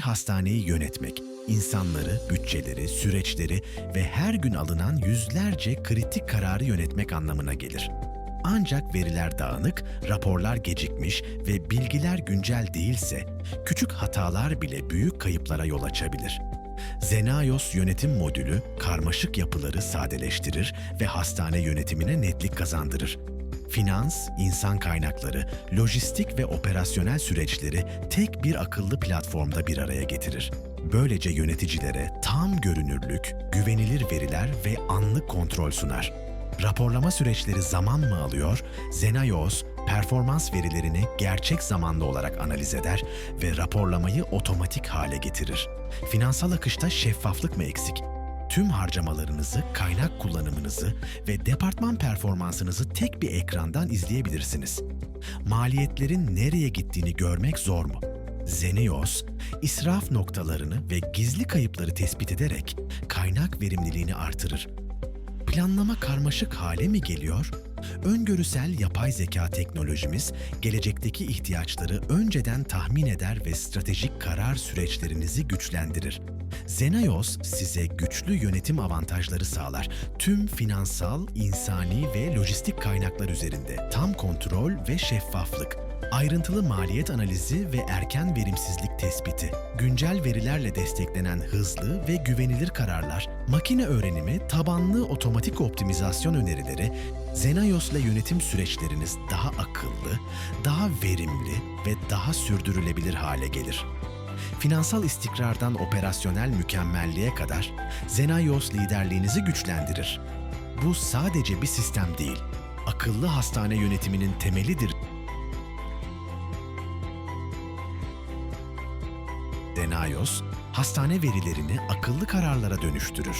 Hastaneyi yönetmek, insanları, bütçeleri, süreçleri ve her gün alınan yüzlerce kritik kararı yönetmek anlamına gelir. Ancak veriler dağınık, raporlar gecikmiş ve bilgiler güncel değilse, küçük hatalar bile büyük kayıplara yol açabilir. Zenaios yönetim modülü karmaşık yapıları sadeleştirir ve hastane yönetimine netlik kazandırır. Finans, insan kaynakları, lojistik ve operasyonel süreçleri tek bir akıllı platformda bir araya getirir. Böylece yöneticilere tam görünürlük, güvenilir veriler ve anlık kontrol sunar. Raporlama süreçleri zaman mı alıyor? Zenaios, performans verilerini gerçek zamanlı olarak analiz eder ve raporlamayı otomatik hale getirir. Finansal akışta şeffaflık mı eksik? Tüm harcamalarınızı, kaynak kullanımınızı ve departman performansınızı tek bir ekrandan izleyebilirsiniz. Maliyetlerin nereye gittiğini görmek zor mu? Zenios, israf noktalarını ve gizli kayıpları tespit ederek kaynak verimliliğini artırır. Planlama karmaşık hale mi geliyor? Öngörüsel yapay zeka teknolojimiz gelecekteki ihtiyaçları önceden tahmin eder ve stratejik karar süreçlerinizi güçlendirir. Zenaios size güçlü yönetim avantajları sağlar. Tüm finansal, insani ve lojistik kaynaklar üzerinde tam kontrol ve şeffaflık. Ayrıntılı maliyet analizi ve erken verimsizlik tespiti, güncel verilerle desteklenen hızlı ve güvenilir kararlar, makine öğrenimi, tabanlı otomatik optimizasyon önerileri, Zenaios ile yönetim süreçleriniz daha akıllı, daha verimli ve daha sürdürülebilir hale gelir. Finansal istikrardan operasyonel mükemmelliğe kadar Zenaios liderliğinizi güçlendirir. Bu sadece bir sistem değil, akıllı hastane yönetiminin temelidir. Zenaios, hastane verilerini akıllı kararlara dönüştürür.